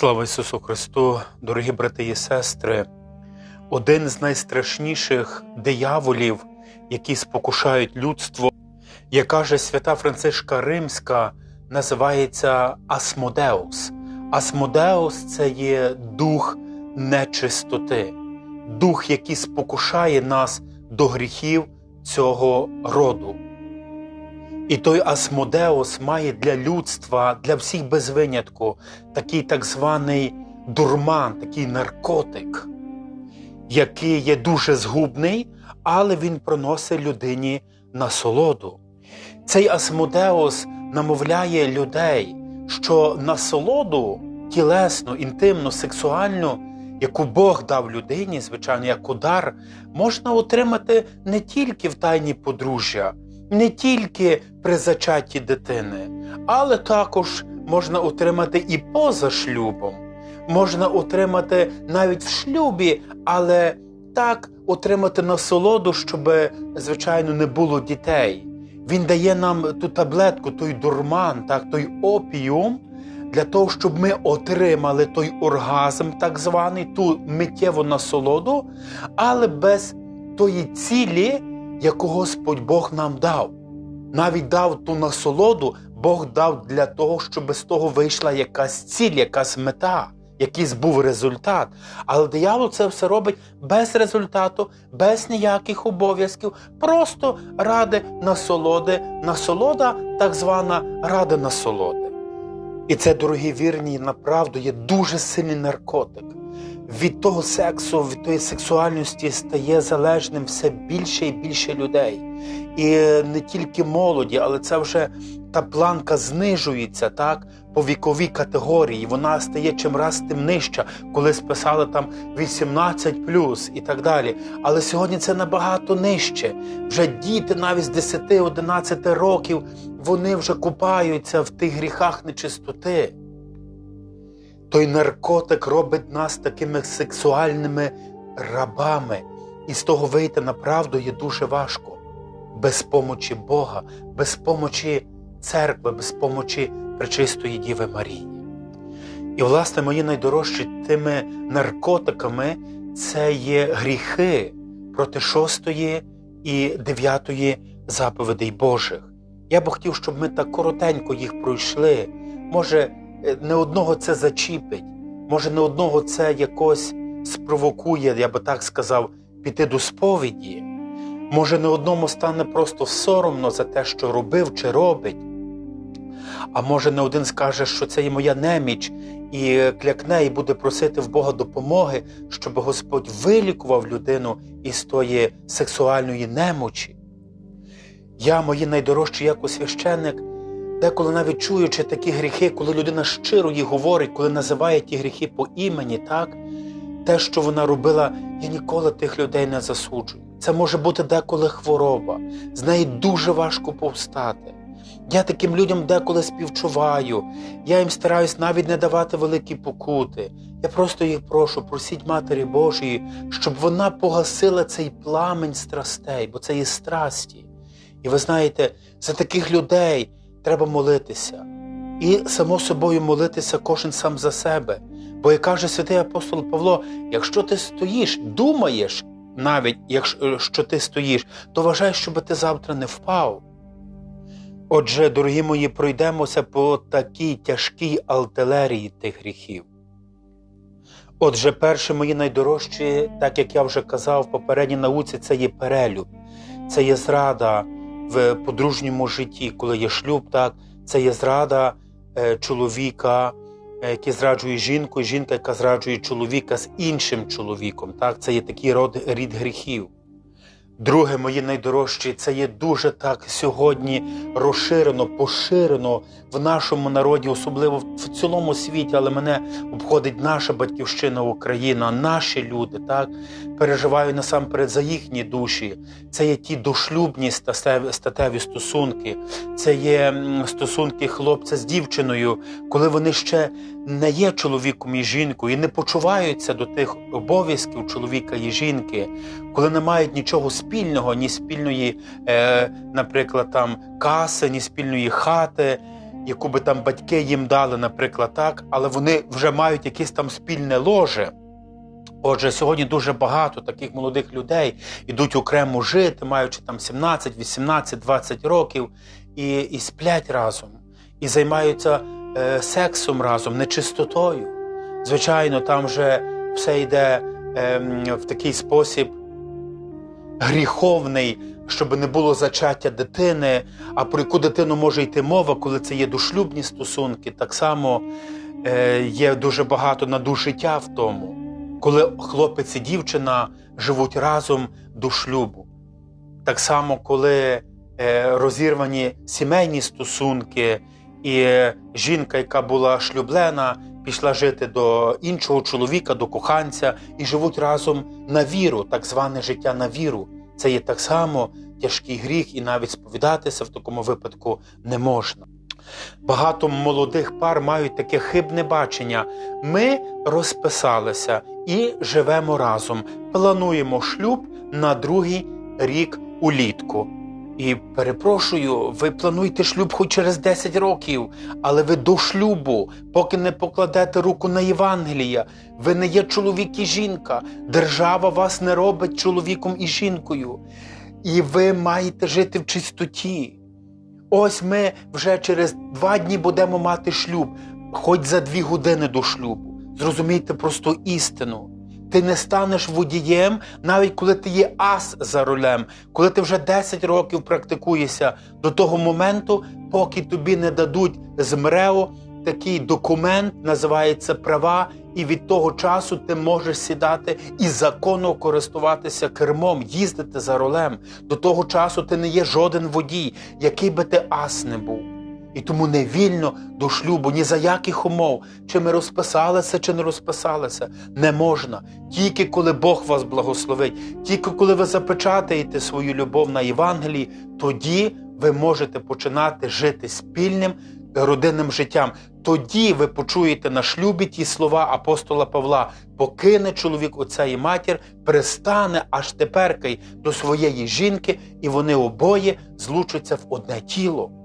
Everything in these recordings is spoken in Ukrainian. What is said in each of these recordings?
Слава Ісусу Христу, дорогі брати і сестри! Один з найстрашніших дияволів, які спокушають людство, як каже свята Францишка Римська, називається Асмодеус. Асмодеус це є дух нечистоти, дух, який спокушає нас до гріхів цього роду. І той Асмодеус має для людства, для всіх без винятку, такий так званий дурман, такий наркотик, який є дуже згубний, але він приносить людині насолоду. Цей Асмодеус намовляє людей, що насолоду тілесну, інтимну, сексуальну, яку Бог дав людині, звичайно, як удар, можна отримати не тільки в тайні подружжя не тільки при зачатті дитини, але також можна отримати і поза шлюбом, можна отримати навіть в шлюбі, але так отримати насолоду, щоб, звичайно, не було дітей. Він дає нам ту таблетку, той дурман, так, той опіум, для того, щоб ми отримали той оргазм, так званий, ту миттєву насолоду, але без тої цілі, яку Господь Бог нам дав. Навіть дав ту насолоду, Бог дав для того, щоб з того вийшла якась ціль, якась мета, якийсь був результат. Але диявол це все робить без результату, без ніяких обов'язків, просто ради насолоди, насолода, так звана ради насолоди. І це, дорогі вірні, направду є дуже сильний наркотик від того сексу, від тої сексуальності стає залежним все більше і більше людей. І не тільки молоді, але це вже та планка знижується так по віковій категорії. Вона стає чим раз тим нижча, коли списали там 18 і так далі. Але сьогодні це набагато нижче. Вже діти навіть з 10-11 років вони вже купаються в тих гріхах нечистоти. Той наркотик робить нас такими сексуальними рабами, і з того вийти на правду є дуже важко. Без помочі Бога, без помочі церкви, без помочі Пречистої Діви Марії. І, власне, мої найдорожчі тими наркотиками це є гріхи проти шостої і дев'ятої заповідей Божих. Я б хотів, щоб ми так коротенько їх пройшли. Може, не одного це зачіпить, може, не одного це якось спровокує, я би так сказав, піти до сповіді. Може, не одному стане просто соромно за те, що робив чи робить. А може, не один скаже, що це є моя неміч, і клякне, і буде просити в Бога допомоги, щоб Господь вилікував людину із тої сексуальної немочі. Я, мої найдорожчі, як священник, Деколи навіть чуючи такі гріхи, коли людина щиро їх говорить, коли називає ті гріхи по імені, так, те, що вона робила, я ніколи тих людей не засуджую. Це може бути деколи хвороба, з неї дуже важко повстати. Я таким людям деколи співчуваю, я їм стараюсь навіть не давати великі покути. Я просто їх прошу, просіть Матері Божої, щоб вона погасила цей пламень страстей, бо це є страсті. І ви знаєте, за таких людей треба молитися. І, само собою, молитися кожен сам за себе. Бо, як каже святий апостол Павло, якщо ти стоїш, думаєш навіть, якщо ти стоїш, то вважай, щоб ти завтра не впав. Отже, дорогі мої, пройдемося по такій тяжкій алтилерії тих гріхів. Отже, перше мої найдорожчі, так як я вже казав в попередній науці, це є перелюб, це є зрада в подружньому житті, коли є шлюб, так це є зрада е, чоловіка, е, який зраджує жінку, і жінка, яка зраджує чоловіка з іншим чоловіком. Так, це є такий род рід гріхів. Друге, мої найдорожчі, це є дуже так сьогодні розширено, поширено в нашому народі, особливо в цілому світі, але мене обходить наша батьківщина Україна, наші люди так переживаю насамперед за їхні душі. Це є ті дошлюбні статеві стосунки, це є стосунки хлопця з дівчиною, коли вони ще не є чоловіком і жінкою і не почуваються до тих обов'язків чоловіка і жінки, коли не мають нічого спільного, ні спільної, е, наприклад, там каси, ні спільної хати. яку би там батьки їм дали, наприклад, так, але вони вже мають якесь там спільне ложе. Отже, сьогодні дуже багато таких молодих людей ідуть окремо жити, маючи там 17, 18, 20 років, і, і сплять разом, і займаються е, сексом разом, нечистотою. Звичайно, там вже все йде е, в такий спосіб гріховний, щоб не було зачаття дитини. А про яку дитину може йти мова, коли це є дошлюбні стосунки, так само е, є дуже багато надужиття в тому, коли хлопець і дівчина живуть разом до шлюбу. Так само, коли е, розірвані сімейні стосунки, і жінка, яка була шлюблена, пішла жити до іншого чоловіка, до коханця, і живуть разом на віру, так зване життя на віру. Це є так само тяжкий гріх, і навіть сповідатися в такому випадку не можна. Багато молодих пар мають таке хибне бачення. Ми розписалися і живемо разом. Плануємо шлюб на другий рік улітку. І перепрошую, ви плануєте шлюб хоч через 10 років, але ви до шлюбу, поки не покладете руку на Євангелія, ви не є чоловік і жінка. Держава вас не робить чоловіком і жінкою. І ви маєте жити в чистоті. Ось ми вже через два дні будемо мати шлюб, хоч за дві години до шлюбу. Зрозумійте просто істину. Ти не станеш водієм, навіть коли ти є ас за рулем, коли ти вже 10 років практикуєшся до того моменту, поки тобі не дадуть з МРЕО такий документ, називається права, і від того часу ти можеш сідати і законно користуватися кермом, їздити за рулем. До того часу ти не є жоден водій, який би ти ас не був. І тому не вільно до шлюбу, ні за яких умов, чи ми розписалися, чи не розписалися, не можна. Тільки коли Бог вас благословить, тільки коли ви запечатаєте свою любов на Євангелії, тоді ви можете починати жити спільним родинним життям. Тоді ви почуєте на шлюбі ті слова апостола Павла: покине чоловік отця і матір, пристане аж теперкай до своєї жінки, і вони обоє злучаться в одне тіло.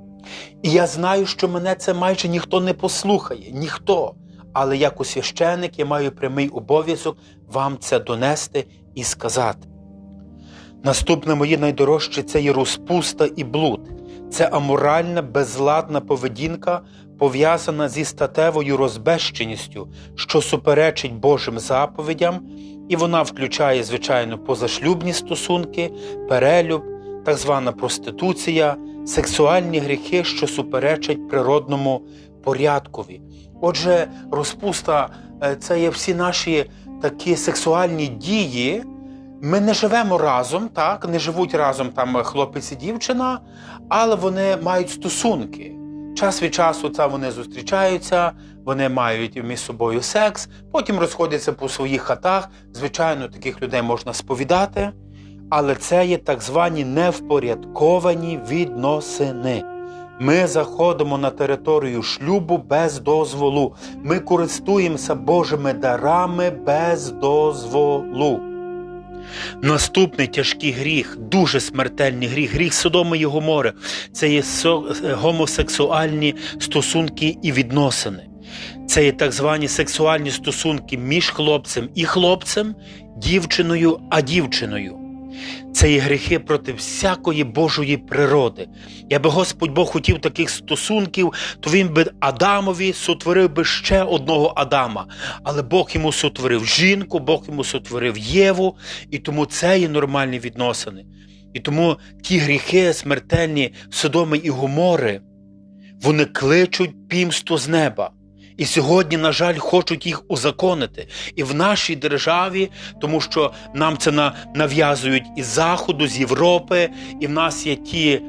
І я знаю, що мене це майже ніхто не послухає, ніхто. Але як священик я маю прямий обов'язок вам це донести і сказати. Наступне моє найдорожче це є розпуста і блуд. Це аморальна, безладна поведінка, пов'язана зі статевою розбещеністю, що суперечить Божим заповідям, і вона включає, звичайно, позашлюбні стосунки, перелюб, так звана проституція, сексуальні гріхи, що суперечать природному порядкові. Отже, розпуста е, це є всі наші такі сексуальні дії. Ми не живемо разом, так, не живуть разом там хлопець і дівчина, але вони мають стосунки. Час від часу це вони зустрічаються, вони мають між собою секс, потім розходяться по своїх хатах. Звичайно, таких людей можна сповідати, але це є так звані невпорядковані відносини. Ми заходимо на територію шлюбу без дозволу. Ми користуємося Божими дарами без дозволу. Наступний тяжкий гріх, дуже смертельний гріх, гріх Содоми і Гомори. Це є гомосексуальні стосунки і відносини. Це є так звані сексуальні стосунки між хлопцем і хлопцем, дівчиною, а дівчиною. Це є гріхи проти всякої Божої природи. Якби Господь Бог хотів таких стосунків, то він би Адамові сотворив би ще одного Адама. Але Бог йому сотворив жінку, Бог йому сотворив Єву, і тому це є нормальні відносини. І тому ті гріхи смертельні Содоми і Гомори, вони кличуть пімсту з неба. І сьогодні, на жаль, хочуть їх узаконити. І в нашій державі, тому що нам це нав'язують із Заходу, з Європи, і в нас є ті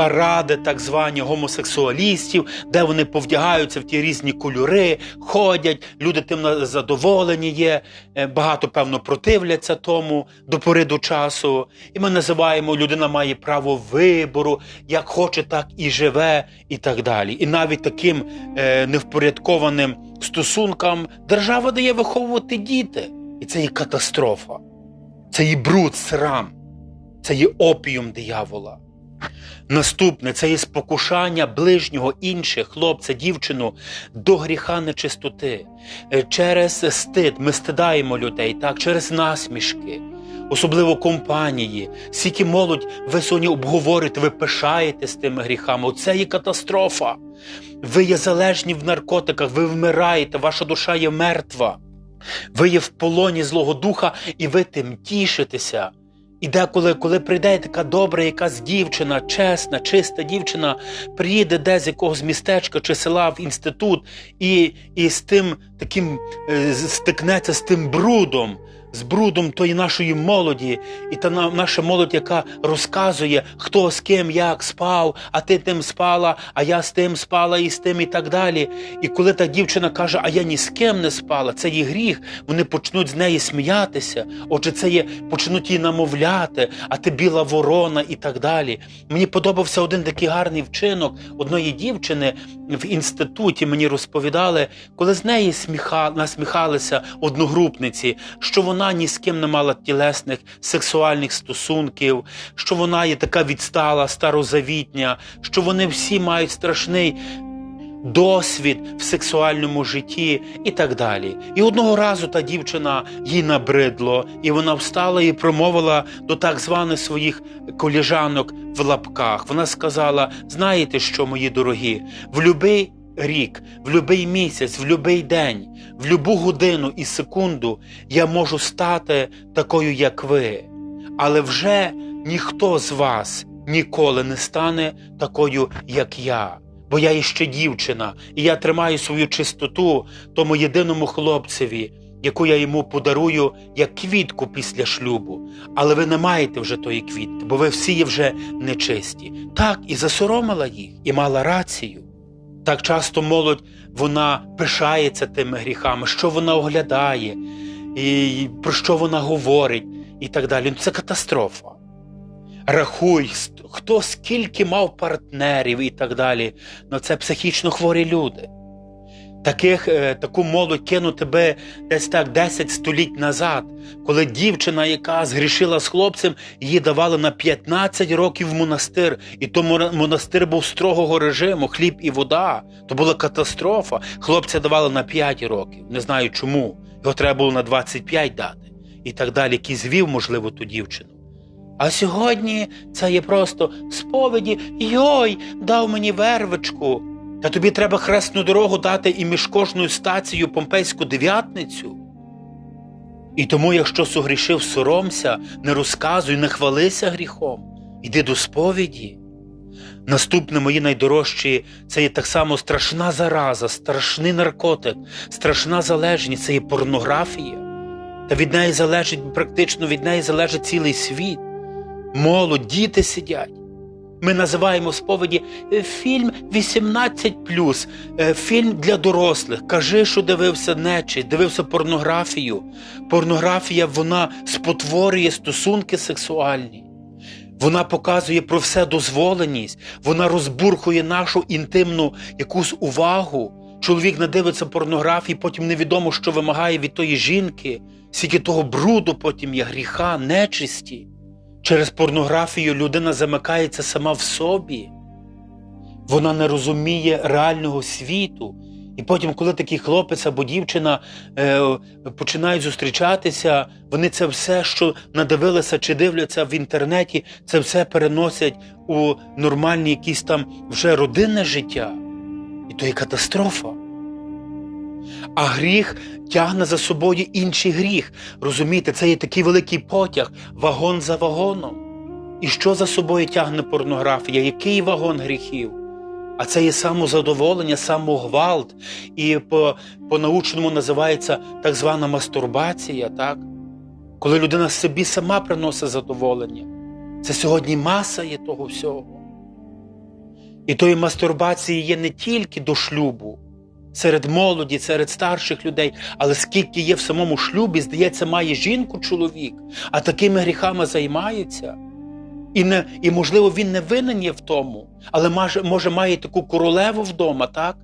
паради, так звані гомосексуалістів, де вони повдягаються в ті різні кольори, ходять, люди тим задоволені є, е, багато, певно, противляться тому до пори до часу. І ми називаємо, людина має право вибору, як хоче, так і живе, і так далі. І навіть таким е, невпорядкованим стосункам держава дає виховувати діти. І це є катастрофа, це є бруд, срам, це є опіум диявола. Наступне це є спокушання ближнього інших, хлопця, дівчину до гріха нечистоти. Е, Через стид ми стидаємо людей, так, через насмішки, особливо компанії. Скільки молодь ви сьогодні обговорите, ви пишаєте з тими гріхами. Оце є катастрофа. Ви є залежні в наркотиках, ви вмираєте, ваша душа є мертва. Ви є в полоні Злого Духа, і ви тим тішитеся. І деколи, коли прийде така добра якась дівчина, чесна, чиста дівчина, приїде десь з якогось містечка чи села в інститут, і, і з тим таким е, стикнеться з тим брудом, з брудом тої нашої молоді, і та наша молодь, яка розказує, хто з ким як спав, а ти тим спала, а я з тим спала і з тим, і так далі. І коли та дівчина каже, а я ні з ким не спала, це є гріх, вони почнуть з неї сміятися. Отже, це є почнуть її намовляти, а ти біла ворона і так далі. Мені подобався один такий гарний вчинок одної дівчини в інституті. Мені розповідали, коли з неї сміха, насміхалися одногрупниці, що вона ні з ким не мала тілесних сексуальних стосунків, що вона є така відстала, старозавітня, що вони всі мають страшний досвід в сексуальному житті і так далі. І одного разу та дівчина їй набридло, і вона встала і промовила до так званих своїх коліжанок в лапках. Вона сказала: знаєте що, мої дорогі, в любий рік, в любий місяць, в любий день, в любу годину і секунду я можу стати такою, як ви, але вже ніхто з вас ніколи не стане такою, як я. Бо я іще дівчина, і я тримаю свою чистоту тому єдиному хлопцеві, яку я йому подарую як квітку після шлюбу. Але ви не маєте вже тої квітки, бо ви всі є вже нечисті. Так, і засоромила їх, і мала рацію. Так часто молодь вона пишається тими гріхами, що вона оглядає, і про що вона говорить, і так далі. Ну, Це катастрофа. Рахуй, хто скільки мав партнерів і так далі. Ну це психічно хворі люди. Таких, е, таку молодь кинути би десь так 10 століть назад, коли дівчина, яка згрішила з хлопцем, її давали на 15 років в монастир, і то монастир був строгого режиму, хліб і вода. То була катастрофа. Хлопця давали на 5 років. Не знаю чому. Його треба було на 25 дати. І так далі, який звів, можливо, ту дівчину. А сьогодні це є просто сповіді. Йой, дав мені вервичку. Та тобі треба хресну дорогу дати і між кожною стацією помпейську дев'ятницю. І тому, якщо согрішив, соромся, не розказуй, не хвалися гріхом, іди до сповіді. Наступне мої найдорожчі це є так само страшна зараза, страшний наркотик, страшна залежність це є порнографія. Та від неї залежить практично від неї залежить цілий світ. Молодь, діти сидять. Ми називаємо сповіді е, фільм 18 е, фільм для дорослих. Кажи, що дивився нечисть, дивився порнографію. Порнографія вона спотворює стосунки сексуальні. Вона показує про все дозволеність, вона розбурхує нашу інтимну якусь увагу. Чоловік не дивиться порнографії, потім невідомо, що вимагає від тої жінки, скільки того бруду потім є гріха, нечисті. Через порнографію людина замикається сама в собі. Вона не розуміє реального світу. І потім, коли такий хлопець або дівчина е, починають зустрічатися, вони це все, що надивилися чи дивляться в інтернеті, це все переносять у нормальне якесь там вже родинне життя. І то є катастрофа. А гріх тягне за собою інший гріх. Розумієте, це є такий великий потяг, вагон за вагоном. І що за собою тягне порнографія? Який вагон гріхів? А це є самозадоволення, самогвалт, і по, по-научному називається так звана мастурбація, так? коли людина собі сама приносить задоволення. Це сьогодні маса є того всього. І тої мастурбації є не тільки до шлюбу, серед молоді, серед старших людей, але скільки є в самому шлюбі, здається, має жінку чоловік, а такими гріхами займається. І, не, і можливо, він не винен є в тому, але може, може має таку королеву вдома, так?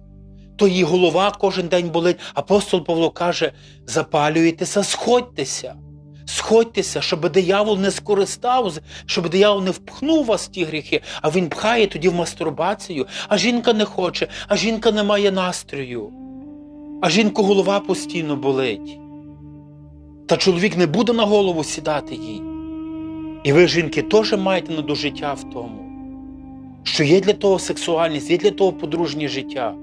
То її голова кожен день болить. Апостол Павло каже: запалюйтеся, сходьтеся. Сходьтеся, щоб диявол не скористав, щоб диявол не впхнув вас в ті гріхи, а він пхає тоді в мастурбацію, а жінка не хоче, а жінка не має настрою, а жінку голова постійно болить. Та чоловік не буде на голову сідати їй. І ви, жінки, теж маєте на до життя в тому, що є для того сексуальність, є для того подружнє життя.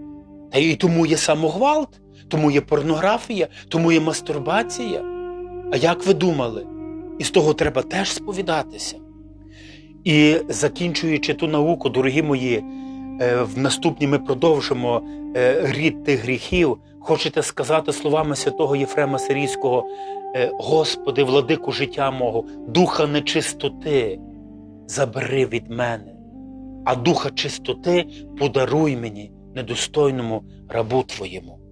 Та і тому є самогвалт, тому є порнографія, тому є мастурбація. А як ви думали? І з того треба теж сповідатися. І закінчуючи ту науку, дорогі мої, е, в наступній ми продовжимо е, рід тих гріхів. Хочете сказати словами святого Єфрема Сирійського, е, Господи, владику життя мого, духа нечистоти забери від мене, а духа чистоти подаруй мені, недостойному рабу Твоєму.